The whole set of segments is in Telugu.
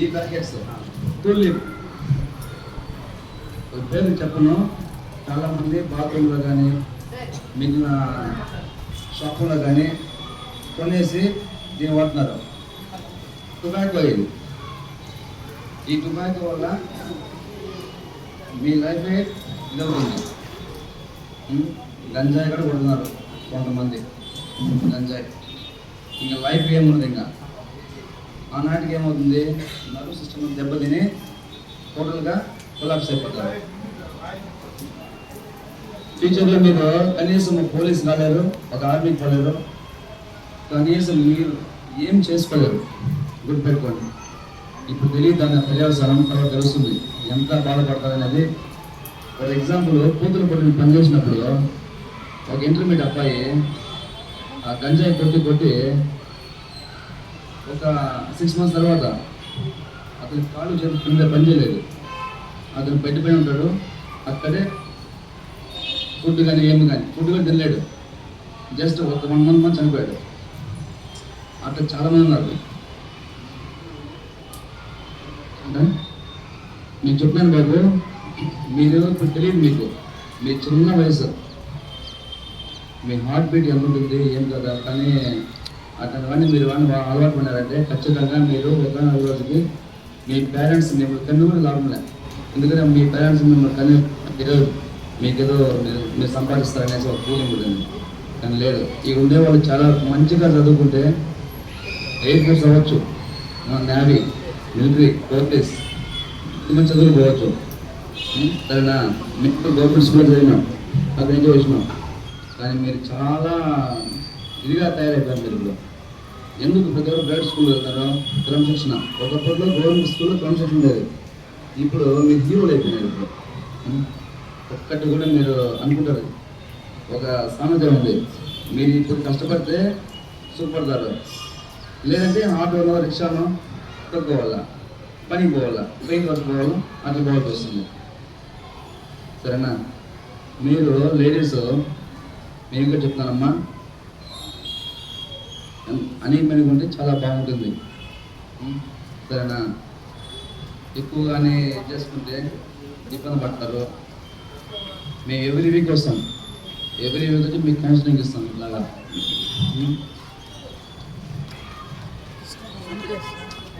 ఈ ప్యాకెట్స్. పేరు చెప్పను. చాలా మంది బాత్రూంలో కానీ మిగిలిన షాపులో కానీ కొనేసి దీన్ని వాడుతున్నారు. టొబాకో ఇది ఈ టొబాకో వల్ల మీ లైఫ్ ఇదవుతుంది? గంజాయి కూడా కొడుతున్నారు కొంతమంది. గంజాయి. ఇంకా వైఫ్ ఏమున్నది ఇంకా? ఆనాటికి ఏమవుతుంది? నర్వ్ సిస్టమ్ దెబ్బతిని టోటల్గా కొలాప్స్ అయిపోతారు. ఫ్యూచర్లో మీరు కనీసం పోలీస్ కాలేరు ఒక ఆర్మీకి పోలేరు. కనీసం మీరు ఏం చేసుకోలేరు. గుర్తుపెట్టుకోండి. ఇప్పుడు తెలియదు దాని పర్యవసానం తర్వాత తెలుస్తుంది. ఎంత బాధపడతారు అనేది. ఫర్ ఎగ్జాంపుల్ కూతురు కొట్టిన పని చేసినప్పుడు ఒక ఇంటర్మీడియట్ అబ్బాయి ఆ గంజాయి కొట్టి కొట్టి ఒక సిక్స్ మంత్స్ తర్వాత అతని కాళ్ళు చేతి కింద పని చేయలేదు. అతను బెడ్ పైన ఉంటాడు. అక్కడే ఫుడ్ కానీ ఏమి కానీ ఫుడ్ కానీ తినలేడు. జస్ట్ ఒక వన్ మంత్ మంత్ చనిపోయాడు. అట్లా చాలా మంది ఉన్నారు. అంటే నేను చెప్పాను బాబు మీరు ఇప్పుడు తెలియదు మీకు. మీ చిన్న వయసు. మీ హార్ట్ బీట్ ఎంత ఉంటుంది ఏం కదా కానీ అతని వాడిని మీరు వాడిని అలవాటు పడినారంటే ఖచ్చితంగా మీరు ఒక రోజుకి మీ పేరెంట్స్ మిమ్మల్ని కన్ను కూడా లాభం లేదు ఎందుకంటే మీ పేరెంట్స్ మిమ్మల్ని కన్ను ఏదో మీకేదో మీరు మీరు సంపాదిస్తారనేసి ఒక ఫీలింగ్ ఉంటుంది కానీ లేదు. ఇక ఉండే వాళ్ళు చాలా మంచిగా చదువుకుంటే ఎయిర్ ఫోర్స్ అవ్వచ్చు. నేవీ మిలిటరీ పోలీస్ మంచి చదువులు పోవచ్చు? సరేనా? మీకు గవర్నమెంట్ స్కూల్ చదివినాం. అక్కడ నుంచి వచ్చినాం. కానీ మీరు చాలా ఇదిగా తయారైపోయారు మీరు ఇప్పుడు ఎందుకు? ప్రతి ఒక్కరు ప్రైవేట్ స్కూల్ వెళ్తారు? క్రమశిక్షణ. ఒకప్పట్లో గవర్నమెంట్ స్కూల్లో క్రమశిక్షణ లేదు ఇప్పుడు మీరు హీరోలు అయిపోయినారు ఇప్పుడు. ఒక్కటి కూడా మీరు అనుకుంటారు. ఒక సామర్థ్యం ఉంది. మీరు ఇప్పుడు కష్టపడితే సుఖపడతారు లేదంటే ఆటోలో రిక్షాలో తొక్కోవాలా పనికి పోవాలా? పెయింట్ వర్క్ పోవాలా అట్లా పోవాల్సి వస్తుంది. సరేనా? మీరు లేడీస్ నేను కూడా చెప్తానమ్మా అని ఉంటే చాలా బాగుంటుంది. సరేనా? ఎక్కువగానే చేసుకుంటే ఇబ్బంది పడతారు. మేము ఎవ్రీ వీక్ వస్తాం. ఎవ్రీ వీక్ వచ్చి మీకు కౌన్సిలింగ్ ఇస్తాం ఇలాగా.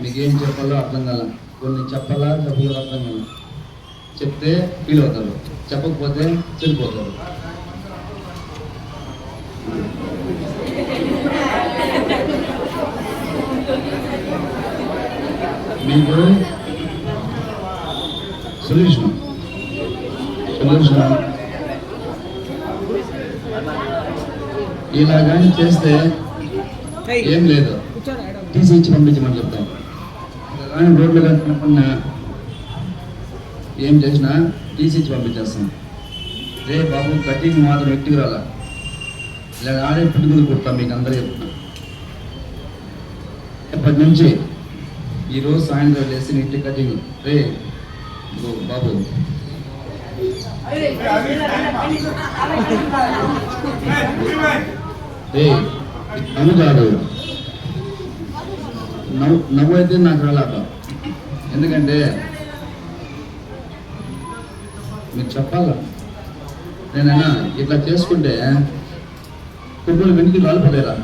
మీకు ఏం చెప్పాలో అర్థం కాల. కొన్ని చెప్పాలా చెప్పలేదు అర్థం కాల. చెప్తే ఫీల్ అవుతారు. చెప్పకపోతే చెడిపోతారు మీకు సొల్యూషన్ సొల్యూషన్ ఇలా కానీ చేస్తే ఏం లేదు. టీసీ ఇచ్చి పంపించమని చెప్తాం కానీ రోడ్లు కనపడినా ఏం చేసినా టీసీ ఇచ్చి పంపించేస్తాం రే బాబు కటింగ్ మాత్రం వ్యక్తికి రాలా. ఇలా ఆడే పిడుగులు కొడతాం మీకు అందరూ చెప్తున్నా ఎప్పటి నుంచి ఈరోజు సాయంత్రం లేచి నీటి కటింగ్ రే బాబు. రే నవ్వు కాదు నవ్వు నవ్వు అయితే నాకు రాలేక. ఎందుకంటే మీరు చెప్పాలా? నేనైనా ఇట్లా చేసుకుంటే కుటుంబం వెనక్కి రాలిపోలేరా?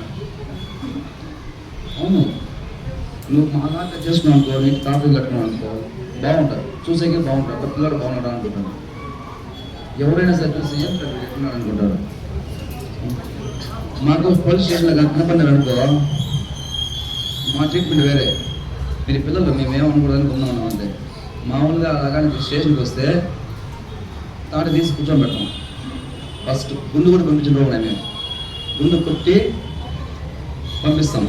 నువ్వు మా దాంట్లో చేసుకున్నావు అనుకో నీకు టాపిక్ కట్టుకున్నావు అనుకో బాగుంటుంది. చూసేకే బాగుంటుంది. ఒక పిల్లడు బాగున్నాడు అనుకుంటాను. ఎవరైనా సరే చూసి ఏం పెద్ద అనుకుంటారు? మాకు పోలీస్ స్టేషన్లో కనపడినారు అనుకో మా ట్రీట్మెంట్ వేరే. మీరు పిల్లలు మేము ఏమనుకోవడానికి ఉన్నాం అంతే. మామూలుగా అలాగానే స్టేషన్కి వస్తే తాట తీసి కూర్చోబెడతాం ఫస్ట్ గుండు కూడా పంపించిన రోజు మేము గుండు కొట్టి పంపిస్తాం.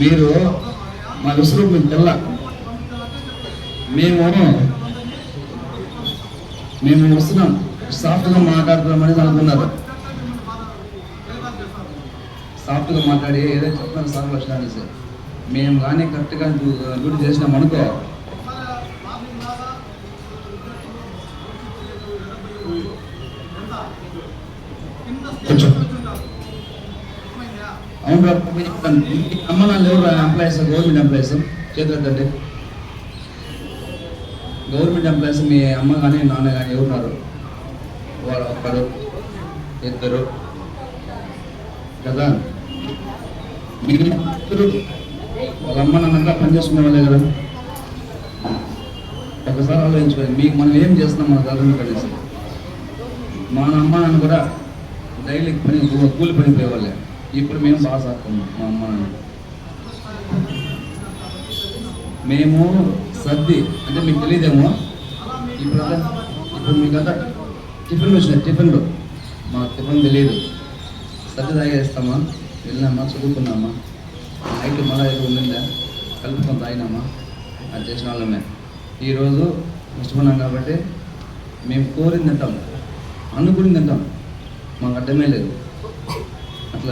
మీరు మా విసురు మీకు తెల్ల మేము మేము వస్తున్నాం. సాఫ్ట్గా మాట్లాడుతున్నామని అనుకున్నారు. సాఫ్ట్గా మాట్లాడి ఏదో చెప్తున్నారు సార్ వచ్చినా సార్. మేము కానీ కరెక్ట్గా డ్యూటీ చేసినాం అనుకో కొంచెం అవును మీ అమ్మ నాన్న ఎవరు ఎంప్లాయీస్ గవర్నమెంట్ ఎంప్లాయీస్ చేతులంటే గవర్నమెంట్ ఎంప్లాయీస్ మీ అమ్మ కానీ నాన్న కానీ ఎవరున్నారు వాళ్ళు ఒక్కడు ఇద్దరు. కదా? మిగిలిన వాళ్ళ అమ్మ నాన్న పనిచేసుకునే వాళ్ళే కదా? ఒకసారి ఆలోచించుకోండి. మీకు మనం ఏం చేస్తున్నాం మన తల్లిని కలిసి మా అమ్మ నాన్న కూడా డైలీ పని కూలి పని పోయేవాళ్ళే. ఇప్పుడు మేము బాగా సాగుతున్నాం మా అమ్మ నాన్న. మేము సర్ది అంటే మీకు తెలియదేమో ఇప్పుడు అంతా- ఇప్పుడు మీకు అంతా టిఫిన్ వచ్చినాయి టిఫిన్లు. మాకు టిఫిన్ తెలియదు సర్ది తాగేస్తామా? వెళ్ళినామా? చదువుకున్నామా? నైట్ మళ్ళీ ఏదో ఉండిందా? కలుపుకొని తాగినామా? అది చేసిన వాళ్ళమే. ఈరోజు ఇష్టపడినాం కాబట్టి మేము కోరింది తింటాం అనుకుని తింటాం. మాకు అర్థమే లేదు.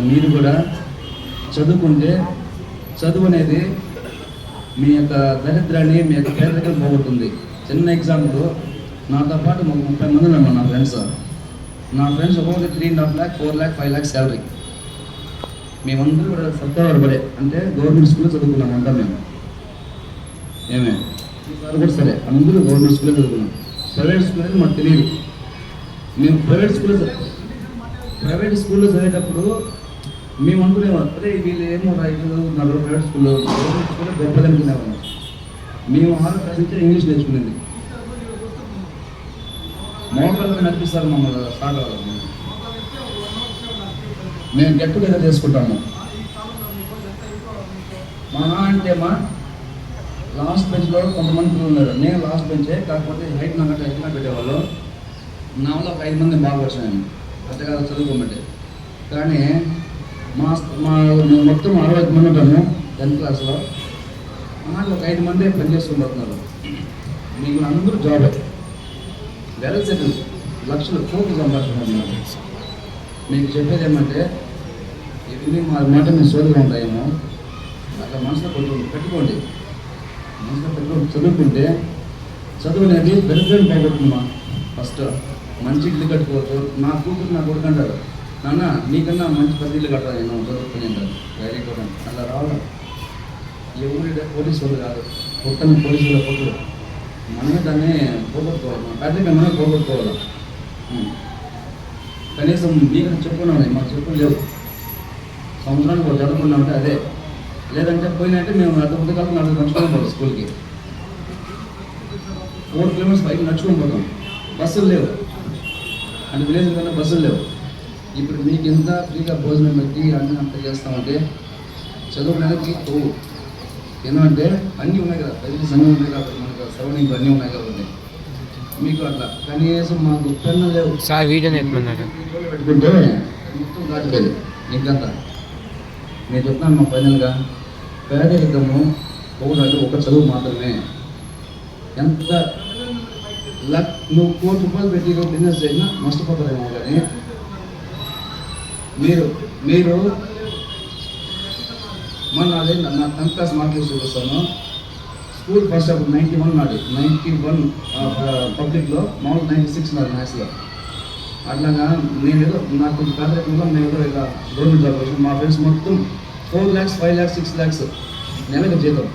మీరు కూడా చదువుకుంటే చదువు అనేది మీ యొక్క దరిద్రాన్ని మీ యొక్క పేదరికం పోగొట్టుంది చిన్న ఎగ్జాంపుల్ నాతో పాటు మాకు ముప్పై మంది ఉన్నారు నా ఫ్రెండ్స్ నా ఫ్రెండ్స్ ఒక్కొక్కటి three and half lakh four lakh five lakh salary మేమందరూ కూడా సత్తావారు పడే అంటే గవర్నమెంట్ స్కూల్లో చదువుకున్నాం అంటాం మేము. ఏమే? ఈసారి కూడా సరే అందరూ గవర్నమెంట్ స్కూల్లో చదువుకున్నాం. ప్రైవేట్ స్కూల్ అనేది మాకు తెలియదు మేము ప్రైవేట్ స్కూల్లో ప్రైవేట్ స్కూల్లో చదివేటప్పుడు మేము అనుకునేవాళ్ళం. అరే వీళ్ళు ఏమో రైతులు నలభై ప్రైవేట్ స్కూల్లో గవర్నమెంట్ స్కూల్లో గొప్పది అనుకునేవాళ్ళం మేము ఆరు క్లాస్ ఇంగ్లీష్ నేర్చుకునేది. మోకాళ్ళని నడిపిస్తారు మమ్మల్ని సార్ మేము గెట్ టుగెదర్ చేసుకుంటాము. మా అంటే మా లాస్ట్ బెంచ్లో కొంతమంది పిల్లలు ఉన్నారు. నేను లాస్ట్ బెంచే కాకపోతే హైట్ నాకంటే హైట్ నాకు పెట్టేవాళ్ళు. నా వల్ల ఒక ఐదు మంది బాగా వచ్చాను అంతేకాదు చదువుకోమంటే. కానీ మా మా మేము మొత్తం అరవై మంది ఉంటాము టెన్త్ క్లాస్లో. మాకు ఒక ఐదు మంది పనిచేస్తుంటున్నారు మీకు అందరూ జాబ్. వెల్ సెటిల్ లక్షలు కోట్లు సంపాదిస్తున్నారు. మీకు చెప్పేది ఏమంటే ఇవన్నీ మా మాట మీ సోదరులు ఉంటాయేమో అట్లా మనసులో పెట్టుకోండి పెట్టుకోండి. మనసులో పెట్టుకోండి చదువుకుంటే చదువు అనేది బెనిఫిట్ పోగొట్టుందమ్మా ఫస్ట్ మంచి ఇల్లు కట్టుకోవచ్చు. నా కూతురు నా కొడుకు అంటారు. నాన్న నీకన్నా మంచి పద్ధతులు కట్టరా కట్టాలి నేను దొరుకుతున్నాను అంటారు వెరీ గుడ్ అలా రావడం ఎవరి పోలీసు కాదు. కొత్తని పోలీసుల కొట్టుడు మనమే దాన్ని పోగొట్టుకోవాలి. మన పేదరికం మనమే పోగొట్టుకోవాలి? కనీసం మీకు చెప్పుకున్నాం మాకు చెప్పులు లేవు. సంవత్సరానికి ఒక చదువుకున్నామంటే అదే. లేదంటే పోయినట్టే మేము అర్ధ పొద్దు కాలం నడుచు నడుచుకొని పోతాం స్కూల్కి. ఫోర్ కిలోమీటర్స్ బయట నడుచుకొని పోతాం. బస్సులు లేవు. అంటే విలేజ్ కన్నా బస్సులు లేవు. ఇప్పుడు మీకు ఎంత ఫ్రీగా భోజనం పెట్టి అన్ని అంత చేస్తామంటే చదువుకోవడానికి కొవ్వు ఎందుకంటే అన్నీ ఉన్నాయి కదా ఫెసిలిటీస్ అన్నీ ఉన్నాయి కాబట్టి మనకు సరౌండింగ్ అన్నీ ఉన్నాయి కాబట్టి. మీకు అట్లా. కనీసం మాకు పెన్ను లేవు. సార్ వీడియో పెట్టుకుంటే మొత్తం దాటిపోయింది ఇంకంతా నేను చెప్తాను మా ఫైనల్గా. పేదరికము ఒకటి ఒక చదువు మాత్రమే. ఎంత లక్ నువ్వు కోటి రూపాయలు పెట్టి బిజినెస్ చేసినా నష్టపోతారేమో కానీ మీరు మీరు మొన్న అదే నా టెన్త్ క్లాస్ మార్కులు చూపిస్తాను. స్కూల్ ఫస్ట్ అప్పుడు నైంటీ వన్ నాడు నైంటీ వన్ పబ్లిక్లో మామూలు నైంటీ సిక్స్ నాడు మ్యాథ్స్లో. అట్లాగా నేను ఏదో నాకు కొంచెం పేదరికంలో నేను ఏదో ఇలా గవర్నమెంట్ జాబ్ వచ్చి మా ఫ్రెండ్స్ మొత్తం four lakhs five lakhs six lakhs నెలకు జీతం.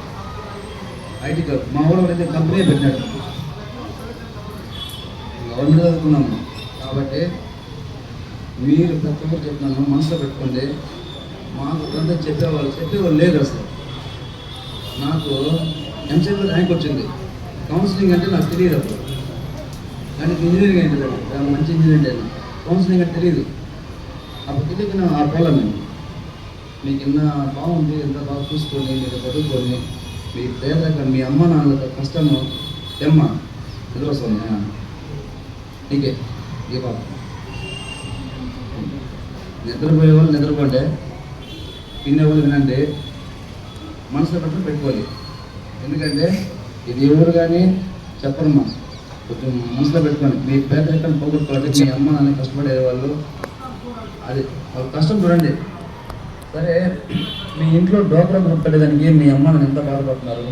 ఐటీ జాబ్ మా ఊళ్ళో అయితే కంపెనీ పెట్టినాడు గవర్నమెంట్ చదువుకున్నాము. కాబట్టి మీరు ప్రతి ఒక్కరు చెప్తున్నాను మనసులో పెట్టుకోండి. మాకు అంతా చెప్పేవాళ్ళు చెప్పేవాళ్ళు లేదు అసలు. నాకు ఎంసెట్లో ర్యాంక్ వచ్చింది. కౌన్సిలింగ్ అంటే నాకు తెలియదు అప్పుడు కానీ ఇంజనీరింగ్ ఏంటి చాలా మంచి ఇంజనీరింగ్ అయింది. కౌన్సిలింగ్ అంటే తెలియదు అప్పుడు తెలియక నేను ఆ పోలా మేము మీకు ఎంత బాగుంది ఎంత బాగా చూసుకొని మీరు చదువుకొని మీ పేదరికం మీ అమ్మ నాన్నల కష్టము. ఎమ్మ ఎదురొస్తుంది నీకే. ఏ బాబు నిద్రపోయే వాళ్ళు నిద్రపోండి తినేవాళ్ళు వినండి మనసులో పెట్టుకుని పెట్టుకోవాలి. ఎందుకంటే ఇది ఎవరు కానీ చెప్పరమ్మా కొంచెం మనసులో పెట్టుకోండి. మీ పేదరికం పోగొట్టుకోవాలి మీ అమ్మ నాన్న కష్టపడే వాళ్ళు. అది వాళ్ళ కష్టం చూడండి. సరే మీ ఇంట్లో డోక్రా గ్రూప్ పెట్టేదానికి మీ అమ్మ నాన్న ఎంత బాధపడుతున్నారు?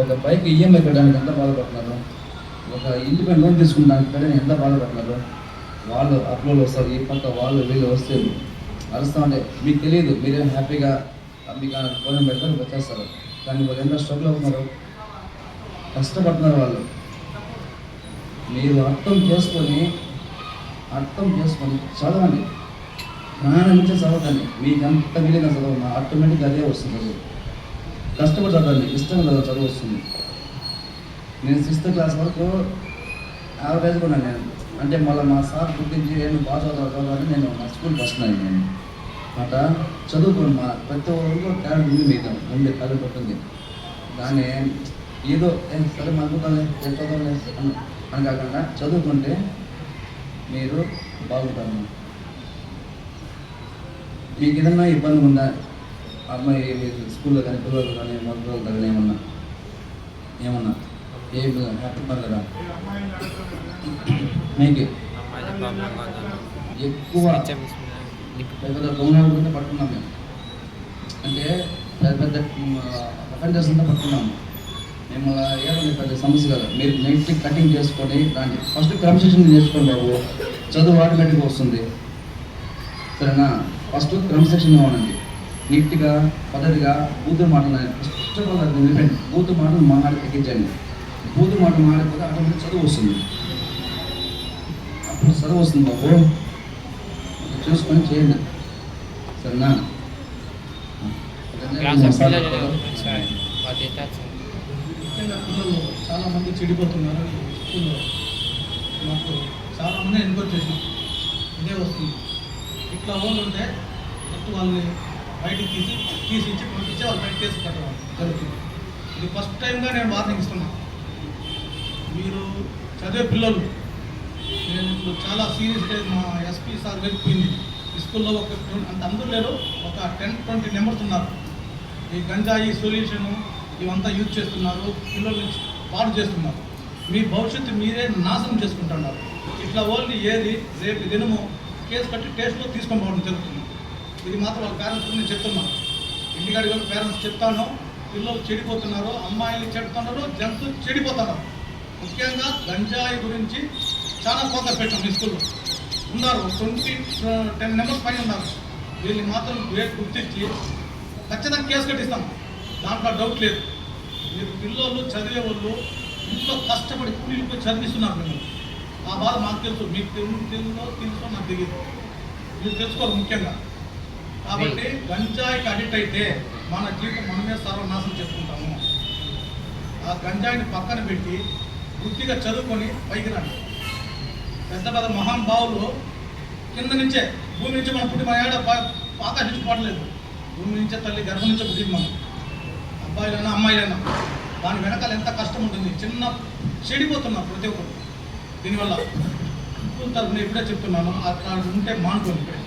ఒక బైక్ ఈఎంఐ కట్టడానికి ఎంత బాధపడుతున్నారు? ఒక ఇల్లు పైన లోన్ తీసుకున్నానికి కూడా ఎంత బాధపడుతున్నారు? వాళ్ళు అప్లోలు వస్తారు. ఈ పక్క వాళ్ళు వీళ్ళు వస్తే అరుస్తూ ఉండే. మీకు తెలియదు మీరే హ్యాపీగా మీకు ఆ భోజనం పెడతారు వచ్చేస్తారు. కానీ వాళ్ళు ఎంత స్ట్రగుల్ అవుతున్నారు కష్టపడుతున్నారు వాళ్ళు. మీరు అర్థం చేసుకొని అర్థం చేసుకొని చదవండి. ప్రాణం నుంచి చదవకండి. మీకు ఎంత మిగిలిన చదవండి. ఆటోమేటిక్గా అదే వస్తుంది చదువు. కష్టపడి చదవండి. ఇష్టం చదువు చదువు వస్తుంది. నేను సిక్స్త్ క్లాస్ వరకు యావరేజ్ కూడా నేను. అంటే మళ్ళీ మా సార్ గుర్తించి నేను బాగా చదవాలని నేను మా స్కూల్ వస్తున్నాను నేను అట చదువుకుని మా ప్రతి ఒక్కరు టాలెంట్ ఉంది మీకు ఉంది టాలెంట్ ఉంటుంది దాన్ని ఏదో సరే మలుపుతాలే చదవలే అని అని కాకుండా చదువుకుంటే మీరు బాగుంటారు. మీకు ఏదన్నా ఇబ్బంది ఉందా? అమ్మాయి స్కూల్లో కానీ పిల్లలు కానీ మొదలు కానీ ఏమన్నా ఏమన్నా? ఏం హ్యాపీ పర్లేదా మీకు ఎక్కువ పెద్ద పెద్ద పట్టుకున్నాం మేము. అంటే పెద్ద పెద్ద అఫెండర్స్ అంతా పట్టుకున్నాము మేము ఏమైనా పెద్ద సమస్య కాదు. మీరు నెట్ కటింగ్ చేసుకొని దాన్ని ఫస్ట్ క్రమశిక్షణ నేర్చుకోండి బాబు. చదువు ఆటోమేటిక్గా వస్తుంది. సరేనా? ఫస్ట్ క్రమశిక్షణ ఉండండి నీట్గా పద్ధతిగా బూతు మాటలు ఫస్ట్ ఆఫ్ ఆల్ అది డిపెండ్ బూతు మాటలు మాట్లాడి తగ్గించండి బూతు మాటలు మాట్లాడిపోతే ఆటోమేటిక్ చదువు వస్తుంది. అప్పుడు చదువు వస్తుంది బాబు. చూసుకొని చేయండి. సరేనా? పిల్లలు చాలామంది చెడిపోతున్నారు. స్కూల్లో మాకు చాలామంది ఎన్క్వైరీ చేసినాం. ఇదే వస్తుంది. ఇట్లా వాళ్ళు ఉంటే ఫస్ట్ వాళ్ళని బయటికి తీసి తీసి ఇచ్చి పంపించి వాళ్ళ బయట కేసు కట్టడం జరుగుతుంది. ఇది ఫస్ట్ టైంగా నేను వార్నింగ్ ఇస్తున్నా మీరు చదివే పిల్లలు. నేను ఇప్పుడు చాలా సీరియస్గా మా ఎస్పీ సార్ వెళ్ళిపోయింది. స్కూల్లో ఒక అంత అందరూ లేరు ఒక టెన్ ట్వంటీ నెంబర్స్ ఉన్నారు. ఈ గంజాయి సొల్యూషన్ ఇవంతా యూజ్ చేస్తున్నారు పిల్లల్ని పాడు చేస్తున్నారు. మీ భవిష్యత్తు మీరే నాశనం చేసుకుంటున్నారు. ఇట్లా ఓన్లీ ఏది రేపు దినము కేసు కట్టి టేస్ట్లో తీసుకొని పోవడం జరుగుతుంది. ఇది మాత్రం వాళ్ళ పేరెంట్స్ నేను చెప్తున్నాను ఇంటికాడి వాళ్ళ పేరెంట్స్ చెప్తాను పిల్లలు చెడిపోతున్నారు అమ్మాయిలు చెడుతున్నారు జంతు చెడిపోతున్నారు. ముఖ్యంగా గంజాయి గురించి చాలా ఫోకస్ పెట్టాం ఈ స్కూల్లో. ఉన్నారు ట్వంటీ టెన్ నెంబర్స్ పైన ఉన్నారు. వీళ్ళని మాత్రం గ్రేట్ గుర్తించి ఖచ్చితంగా కేసు కట్టిస్తాం. దాంట్లో డౌట్ లేదు. మీరు పిల్లలు చదివే వాళ్ళు ఇంట్లో కష్టపడి కూలీలు పోయి చదివిస్తున్నారు మేము ఆ బాధ మాకు తెలుసు. మీకు తెలుసు తెలుసో తెలుసో నాకు తెలియదు. మీరు తెలుసుకోవాలి ముఖ్యంగా. కాబట్టి గంజాయికి అడిక్ట్ అయితే మన జీవితం మనమే సర్వనాశనం చేసుకుంటాము. ఆ గంజాయిని పక్కన పెట్టి వృత్తిగా చదువుకొని పైకి రండి పెద్ద పెద్ద మహాన్ భావులు కింద నుంచే భూమి నుంచి మనం పుట్టి మన ఏడ పా- నుంచి పడలేదు. భూమి నుంచే తల్లి గర్భం నుంచే పుట్టింది మనం. అబ్బాయిలైనా అమ్మాయిలైనా. దాని వెనకాల ఎంత కష్టం ఉంటుంది. చిన్న చెడిపోతున్నారు ప్రతి ఒక్కరు. దీనివల్ల స్కూల్ తరఫున ఇప్పుడే చెప్తున్నాను. అట్లా ఉంటే మానుకోండి ఇప్పుడే.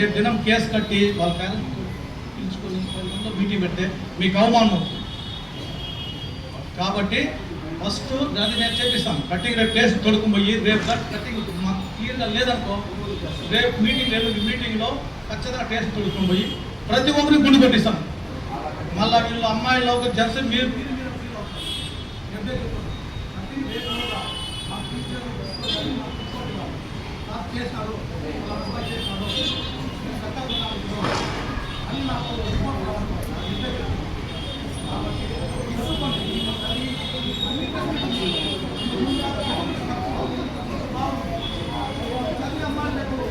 రేపు దినం కేసు కట్టి వాళ్ళ పేరెంట్స్ పిలుచుకొని మీటింగ్ పెడితే మీకు అవమానం అవుతుంది. కాబట్టి ఫస్ట్ దాన్ని నేను చేపిస్తాను కటింగ్ రేపు ప్లేస్ తొడుకుని పోయి రేపు కటింగ్ మాకు క్లియర్గా లేదనుకో రేపు మీటింగ్ లేదు మీటింగ్లో ఖచ్చితంగా టేస్ట్ తొడుకుని పోయి ప్రతి ఒక్కరికి గుండు కొట్టిస్తాం. మళ్ళీ వీళ్ళు అమ్మాయిలు ఒక జెర్సీ మీరు చేస్తారు చేస్తారు Thank you.